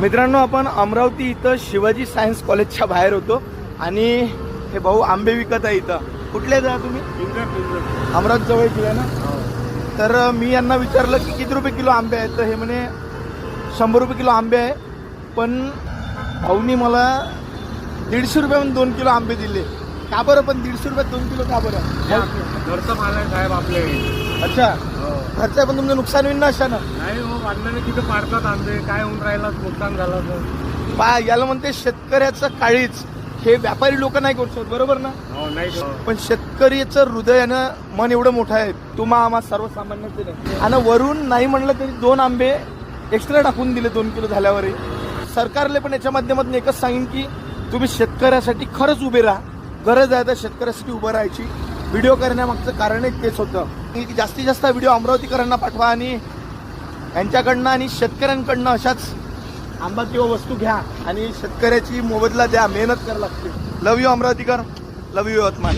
मित्रांनो आपण अमरावती इथं शिवाजी सायन्स कॉलेजच्या बाहेर होतो आणि हे भाऊ आंबे विकत आहे इथं. कुठले जा तुम्ही? अमरावती जवळ आहे ना? तर मी यांना विचारलं की किती रुपये किलो आंबे आहेत? तर हे म्हणे शंभर रुपये किलो आंबे आहे. पण भाऊनी मला दीडशे रुपयामध्ये दोन किलो आंबे दिले. का बरं? पण दीडशे रुपयात दोन किलो का बरं? घरचं माल आहे साहेब आपले. अच्छा. घरचं पण तुमचं नुकसान होईल ना अशानं? नाही हो वाढल्याने तिथे पाडतात आंबे काय होऊन राहिला नुकसान झालं तर पा याला म्हणते शेतकऱ्याचं काळीच हे व्यापारी लोक नाही करू शकत बरोबर ना? हो नाही पण शेतकरीचं हृदयानं मन एवढं मोठं आहे. तुम्हा आम्हा सर्वसामान्यांचे नाही. आणि वरून नाही म्हणलं तरी दोन आंबे एक्स्ट्रा टाकून दिले दोन किलो झाल्यावरही. सरकारले पण याच्या माध्यमातून एकच सांगेन की तुम्ही शेतकऱ्यासाठी खरंच उभे राहा. गरज आहे तर शेतकऱ्यासाठी उभं राहायची. व्हिडिओ करण्यामागचं कारणच तेच होतं. की जास्तीत जास्त व्हिडिओ अमरावतीकरांना पाठवा आणि यांच्याकडनं आणि शेतकऱ्यांकडनं अशाच आंबा किंवा वस्तू घ्या आणि शेतकऱ्याची मोबदला द्या मेहनत करायला लागते. Love you अमरावतीकर. Love you Yavatmal.